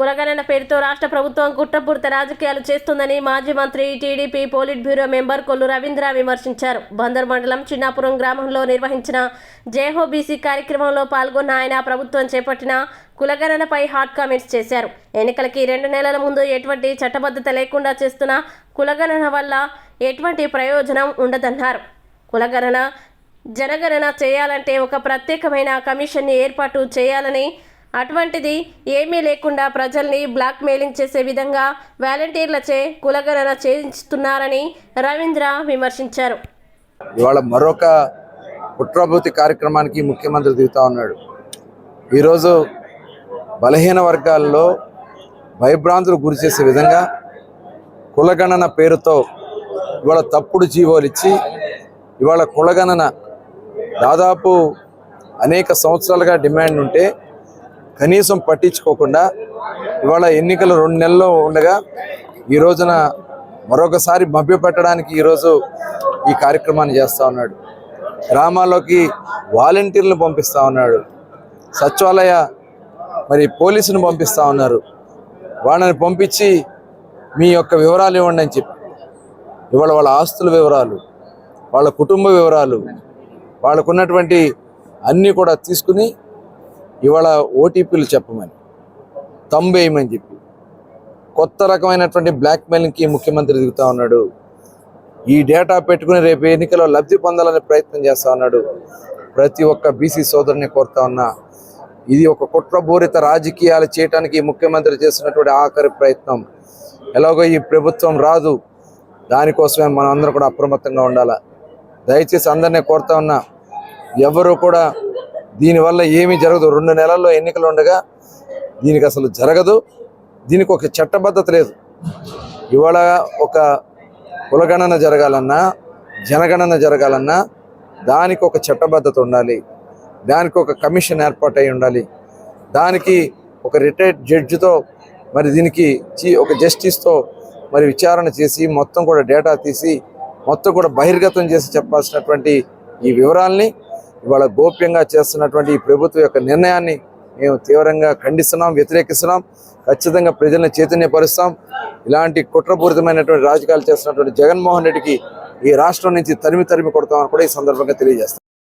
కులగణన పేరుతో రాష్ట్ర ప్రభుత్వం కుట్రపూరిత రాజకీయాలు చేస్తుందని మాజీ మంత్రి TDP polit bureau member Kollu Ravindra విమర్శించారు. బందర్ మండలం చిన్నాపురం గ్రామంలో నిర్వహించిన జేహోబీసీ కార్యక్రమంలో పాల్గొన్న ఆయన ప్రభుత్వం చేపట్టిన కులగణనపై హాట్ కామెంట్స్ చేశారు. ఎన్నికలకి రెండు నెలల ముందు ఎటువంటి చట్టబద్ధత లేకుండా చేస్తున్న కులగణన వల్ల ఎటువంటి ప్రయోజనం ఉండదన్నారు. కులగణన జనగణన చేయాలంటే ఒక ప్రత్యేకమైన కమిషన్ని ఏర్పాటు చేయాలని అటువంటిది ఏమీ లేకుండా ప్రజల్ని బ్లాక్మెయిలింగ్ చేసే విధంగా వాలంటీర్లచే కులగణన చేయిస్తున్నారని రవీంద్ర విమర్శించారు. ఇవాళ మరొక పుట్రాభూతి కార్యక్రమానికి ముఖ్యమంత్రి దిగుతా ఉన్నాడు. ఈరోజు బలహీన వర్గాల్లో భయభ్రాంతులు గురి చేసే విధంగా కులగణన పేరుతో ఇవాళ తప్పుడు జీవోలు ఇచ్చి ఇవాళ కులగణన దాదాపు అనేక సంవత్సరాలుగా డిమాండ్ ఉంటే కనీసం పట్టించుకోకుండా ఇవాళ ఎన్నికలు రెండు నెలల్లో ఉండగా ఈ రోజున మరొకసారి మభ్యపెట్టడానికి ఈరోజు ఈ కార్యక్రమాన్ని చేస్తూ ఉన్నాడు. గ్రామాల్లోకి వాలంటీర్లను పంపిస్తూ ఉన్నాడు. సచివాలయ మరి పోలీసును పంపిస్తూ ఉన్నారు. వాళ్ళని పంపించి మీ యొక్క వివరాలు ఇవ్వండి అని చెప్పి. ఇవాళ వాళ్ళ ఆస్తుల వివరాలు వాళ్ళ కుటుంబ వివరాలు వాళ్ళకున్నటువంటి అన్నీ కూడా తీసుకుని ఇవాళ ఓటీపీలు చెప్పమని తంబేయమని చెప్పి కొత్త రకమైనటువంటి బ్లాక్మెయిలింగ్కి ముఖ్యమంత్రి దిగుతా ఉన్నాడు. ఈ డేటా పెట్టుకుని రేపు ఎన్నికల్లో లబ్ధి పొందాలనే ప్రయత్నం చేస్తా ఉన్నాడు. ప్రతి ఒక్క బీసీ సోదరుని కోరుతా ఉన్నా ఇది ఒక కుట్రబూరిత రాజకీయాలు చేయడానికి ముఖ్యమంత్రి చేస్తున్నటువంటి ఆఖరి ప్రయత్నం. ఎలాగో ఈ ప్రభుత్వం రాదు దానికోసమే మనం అందరం కూడా అప్రమత్తంగా ఉండాలి. దయచేసి అందరినీ కోరుతా ఉన్నా ఎవరు కూడా దీనివల్ల ఏమీ జరగదు. రెండు నెలల్లో ఎన్నికలు ఉండగా దీనికి అసలు జరగదు. దీనికి ఒక చట్టబద్ధత లేదు. ఇవాళ ఒక కులగణన జరగాలన్నా జనగణన జరగాలన్నా దానికి ఒక చట్టబద్ధత ఉండాలి. దానికి ఒక కమిషన్ ఏర్పాటై ఉండాలి. దానికి ఒక రిటైర్డ్ జడ్జితో మరి దీనికి ఒక జస్టిస్తో మరి విచారణ చేసి మొత్తం కూడా డేటా తీసి మొత్తం కూడా బహిర్గతం చేసి చెప్పాల్సినటువంటి ఈ వివరాల్ని ఇవాళ గోప్యంగా చేస్తున్నటువంటి ఈ ప్రభుత్వం యొక్క నిర్ణయాన్ని మేము తీవ్రంగా ఖండిస్తున్నాం వ్యతిరేకిస్తున్నాం. ఖచ్చితంగా ప్రజలను చైతన్యపరుస్తాం. ఇలాంటి కుట్రపూరితమైనటువంటి రాజకీయాలు చేస్తున్నటువంటి జగన్మోహన్ రెడ్డికి ఈ రాష్ట్రం నుంచి తరిమి తరిమి కొడతామని కూడా ఈ సందర్భంగా తెలియజేస్తాం.